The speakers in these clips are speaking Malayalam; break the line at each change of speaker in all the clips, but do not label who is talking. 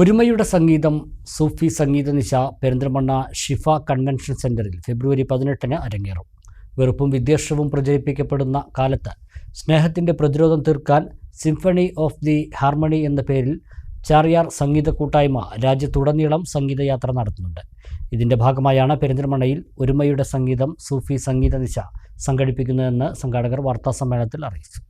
ഒരുമയുടെ സംഗീതം സൂഫി സംഗീത നിശ പെരിന്തൽമണ്ണ ഷിഫ കൺവെൻഷൻ സെന്ററിൽ ഫെബ്രുവരി പതിനെട്ടിന് അരങ്ങേറും. വെറുപ്പും വിദ്വേഷവും പ്രചരിപ്പിക്കപ്പെടുന്ന കാലത്ത് സ്നേഹത്തിന്റെ പ്രതിരോധം തീർക്കാൻ സിംഫണി ഓഫ് ദി ഹാർമണി എന്ന പേരിൽ ചാറിയാർ സംഗീത കൂട്ടായ്മ രാജ്യത്തുടനീളം സംഗീതയാത്ര നടത്തുന്നുണ്ട്. ഇതിന്റെ ഭാഗമായാണ് പെരിന്തൽമണ്ണയിൽ ഒരുമയുടെ സംഗീതം സൂഫി സംഗീത നിശ സംഘടിപ്പിക്കുന്നതെന്ന് സംഘാടകർ വാർത്താസമ്മേളനത്തിൽ അറിയിച്ചു.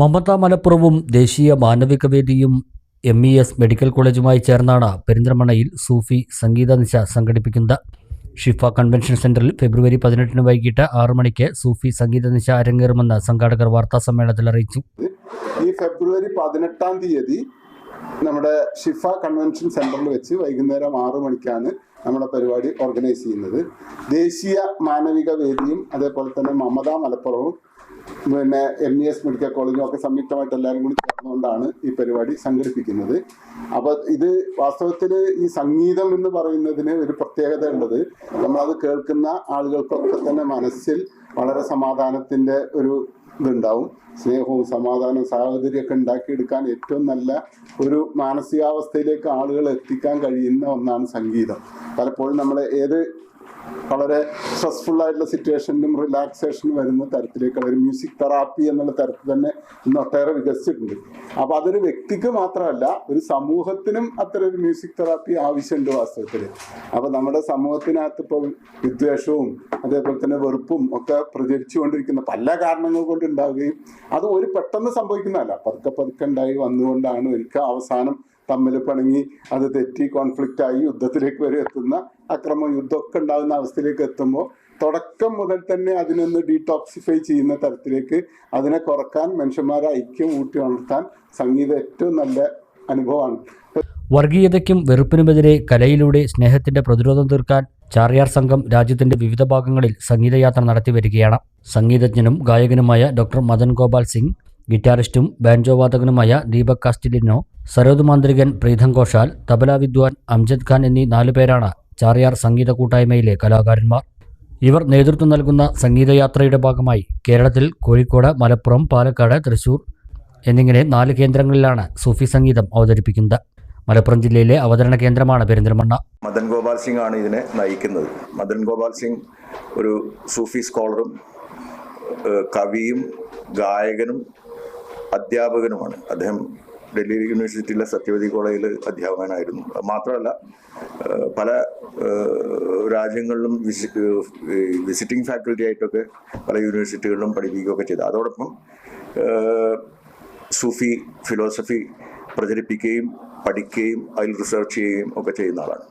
മമത മലപ്പുറവും ദേശീയ മാനവിക വേദിയും എം ഇ എസ് മെഡിക്കൽ കോളേജുമായി ചേർന്നാണ് പെരിന്തൽമണ്ണയിൽ സൂഫി സംഗീത നിശ സംഘടിപ്പിക്കുന്നത്. ഷിഫ കൺവെൻഷൻ സെന്ററിൽ ഫെബ്രുവരി പതിനെട്ടിന് വൈകിട്ട് ആറു മണിക്ക് സൂഫി സംഗീത നിശ അരങ്ങേറുമെന്ന് സംഘാടകർ വാർത്താ സമ്മേളനത്തിൽ അറിയിച്ചു.
ഈ ഫെബ്രുവരി പതിനെട്ടാം തീയതി നമ്മുടെ ഷിഫ കൺവെൻഷൻ സെന്ററിൽ വെച്ച് വൈകുന്നേരം ആറു മണിക്കാണ് നമ്മുടെ പരിപാടി ഓർഗനൈസ് ചെയ്യുന്നത്. ദേശീയ മാനവിക വേദിയും അതേപോലെ തന്നെ മമത മലപ്പുറവും പിന്നെ എം ഇ എസ് മെഡിക്കൽ കോളേജും ഒക്കെ സംയുക്തമായിട്ട് എല്ലാവരും കൂടി ചേർന്നുകൊണ്ടാണ് ഈ പരിപാടി സംഘടിപ്പിക്കുന്നത്. അപ്പോൾ ഇത് വാസ്തവത്തിൽ ഈ സംഗീതം എന്ന് പറയുന്നതിന് ഒരു പ്രത്യേകത ഉള്ളത് നമ്മളത് കേൾക്കുന്ന ആളുകൾക്കൊക്കെ തന്നെ മനസ്സിൽ വളരെ സമാധാനത്തിന്റെ ഒരു ഇതുണ്ടാവും. സ്നേഹവും സമാധാനവും സാഹചര്യമൊക്കെ ഉണ്ടാക്കിയെടുക്കാൻ ഏറ്റവും നല്ല ഒരു മാനസികാവസ്ഥയിലേക്ക് ആളുകൾ എത്തിക്കാൻ കഴിയുന്ന ഒന്നാണ് സംഗീതം. പലപ്പോഴും നമ്മൾ ഏത് വളരെ സ്ട്രെസ്ഫുൾ ആയിട്ടുള്ള സിറ്റുവേഷനിലും റിലാക്സേഷനും വരുന്ന തരത്തിലേക്ക് ഒരു മ്യൂസിക് തെറാപ്പി എന്നുള്ള തരത്തിൽ തന്നെ ഇന്ന് ഒട്ടേറെ വികസിച്ചിട്ടുണ്ട്. അപ്പോൾ അതൊരു വ്യക്തിക്ക് മാത്രമല്ല ഒരു സമൂഹത്തിനും അത്തരം ഒരു മ്യൂസിക് തെറാപ്പി ആവശ്യമുണ്ട് വാസ്തവത്തിൽ അപ്പോൾ നമ്മുടെ സമൂഹത്തിനകത്ത് ഇപ്പോൾ വിദ്വേഷവും അതേപോലെ തന്നെ വെറുപ്പും ഒക്കെ പ്രചരിച്ചുകൊണ്ടിരിക്കുന്ന പല കാരണങ്ങൾ കൊണ്ട് ഉണ്ടാവുകയും അത് ഒരു പെട്ടെന്ന് സംഭവിക്കുന്നതല്ല. പതുക്കെ പതുക്കെ ഉണ്ടായി വന്നുകൊണ്ടാണ് എനിക്ക് അവസാനം തമ്മിൽ പിണങ്ങി അത് തെറ്റി കോൺഫ്ലിക്റ്റ് ആയി യുദ്ധത്തിലേക്ക് വരെ എത്തുന്ന അക്രമ യുദ്ധമൊക്കെ ഉണ്ടാകുന്ന അവസ്ഥയിലേക്ക് എത്തുമ്പോൾ തുടക്കം മുതൽ തന്നെ അതിനൊന്ന് ഡീടോക്സിഫൈ ചെയ്യുന്ന തരത്തിലേക്ക് അതിനെ കുറയ്ക്കാൻ മനുഷ്യന്മാരെ ഐക്യം ഊട്ടി ഉണർത്താൻ സംഗീതം ഏറ്റവും നല്ല അനുഭവമാണ്.
വർഗീയതയ്ക്കും വെറുപ്പിനുമെതിരെ കലയിലൂടെ സ്നേഹത്തിന്റെ പ്രതിരോധം തീർക്കാൻ ചാറിയാർ സംഘം രാജ്യത്തിന്റെ വിവിധ ഭാഗങ്ങളിൽ സംഗീതയാത്ര നടത്തി വരികയാണ്. സംഗീതജ്ഞനും ഗായകനുമായ ഡോക്ടർ മദൻ ഗോപാൽ സിംഗ് ഗിറ്റാറിസ്റ്റും ബാൻജോ വാദകനുമായ ദീപക് കാസ്റ്റിലിനോ സരോദ് മാന്ത്രികൻ പ്രീതം ഘോഷാൽ തബല വിദ്വാൻ അംജദ് ഖാൻ എന്നീ നാലു പേരാണ് ചാറിയാർ സംഗീത കൂട്ടായ്മയിലെ കലാകാരന്മാർ. ഇവർ നേതൃത്വം നൽകുന്ന സംഗീതയാത്രയുടെ ഭാഗമായി കേരളത്തിൽ കോഴിക്കോട് മലപ്പുറം പാലക്കാട് തൃശൂർ എന്നിങ്ങനെ നാല് കേന്ദ്രങ്ങളിലാണ് സൂഫി സംഗീതം അവതരിപ്പിക്കുന്നത്. മലപ്പുറം ജില്ലയിലെ അവതരണ കേന്ദ്രമാണ് പെരിന്തൽമണ്ണ.
മദൻ ഗോപാൽ സിംഗ് ആണ് ഇതിനെ നയിക്കുന്നത്. മദൻ ഗോപാൽ സിംഗ് ഒരു സൂഫി സ്കോളറും കവിയും ഗായകനും അധ്യാപകനുമാണ്. അദ്ദേഹം ഡൽഹി യൂണിവേഴ്സിറ്റിയിലെ സത്യവതി കോളേജിൽ അധ്യാപകനായിരുന്നു. മാത്രമല്ല പല രാജ്യങ്ങളിലും വിസി വിസിറ്റിംഗ് ഫാക്കൽറ്റി ആയിട്ടൊക്കെ പല യൂണിവേഴ്സിറ്റികളിലും പഠിപ്പിക്കുകയൊക്കെ ചെയ്തു. അതോടൊപ്പം സൂഫി ഫിലോസഫി പ്രചരിപ്പിക്കുകയും പഠിക്കുകയും അതിൽ റിസർച്ച് ചെയ്യുകയും ഒക്കെ ചെയ്യുന്ന ആളാണ്.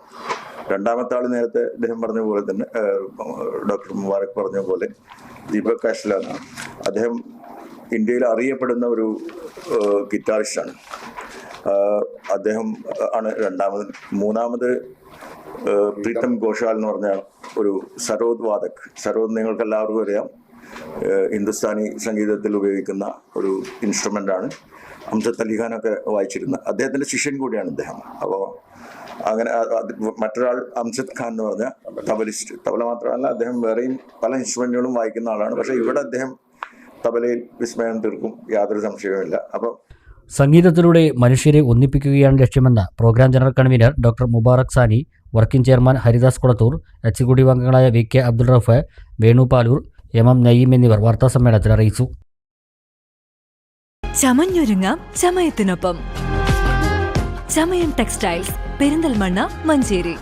രണ്ടാമത്തെ ആൾ നേരത്തെ അദ്ദേഹം പറഞ്ഞ പോലെ തന്നെ ഡോക്ടർ മുബാറക് പറഞ്ഞ പോലെ ദീപക് കാഷ്ലാണ് അദ്ദേഹം ഇന്ത്യയിൽ അറിയപ്പെടുന്ന ഒരു ഗിറ്റാറിസ്റ്റാണ്. അദ്ദേഹം ആണ് രണ്ടാമത് മൂന്നാമത് പ്രീതം ഘോഷാൽ എന്ന് പറഞ്ഞ ഒരു സരോദ് വാദക്. സരോദ് നിങ്ങൾക്ക് എല്ലാവർക്കും അറിയാം ഹിന്ദുസ്ഥാനി സംഗീതത്തിൽ ഉപയോഗിക്കുന്ന ഒരു ഇൻസ്ട്രുമെന്റ് ആണ്. അംസത്ത് അലിഖാനൊക്കെ വായിച്ചിരുന്ന അദ്ദേഹത്തിന്റെ ശിഷ്യൻ കൂടിയാണ് അദ്ദേഹം. അപ്പോൾ അങ്ങനെ മറ്റൊരാൾ അംസദ് ഖാൻ എന്ന് പറഞ്ഞ തബലിസ്റ്റ്. തബല മാത്രമല്ല അദ്ദേഹം വേറെയും പല ഇൻസ്ട്രുമെന്റുകളും വായിക്കുന്ന ആളാണ്. പക്ഷേ ഇവിടെ അദ്ദേഹം തബലയിൽ വിസ്മയം തീർക്കും യാതൊരു സംശയവുമില്ല. അപ്പോൾ
സംഗീതത്തിലൂടെ മനുഷ്യരെ ഒന്നിപ്പിക്കുകയാണ് ലക്ഷ്യമെന്ന programme general convener doctor Mubarak Sani working chairman Haridas Kulathur executive അംഗങ്ങളായ V K Abdul Rauf Venu Palur M M Naeem എന്നിവർ വാർത്താസമ്മേളനത്തിൽ അറിയിച്ചു.
ചമഞ്ഞൊരുങ്ങാം ചമയത്തിനൊപ്പം. ചമയം ടെക്സ്റ്റൈൽസ് പെരിന്തൽമണ്ണ മഞ്ചേരി.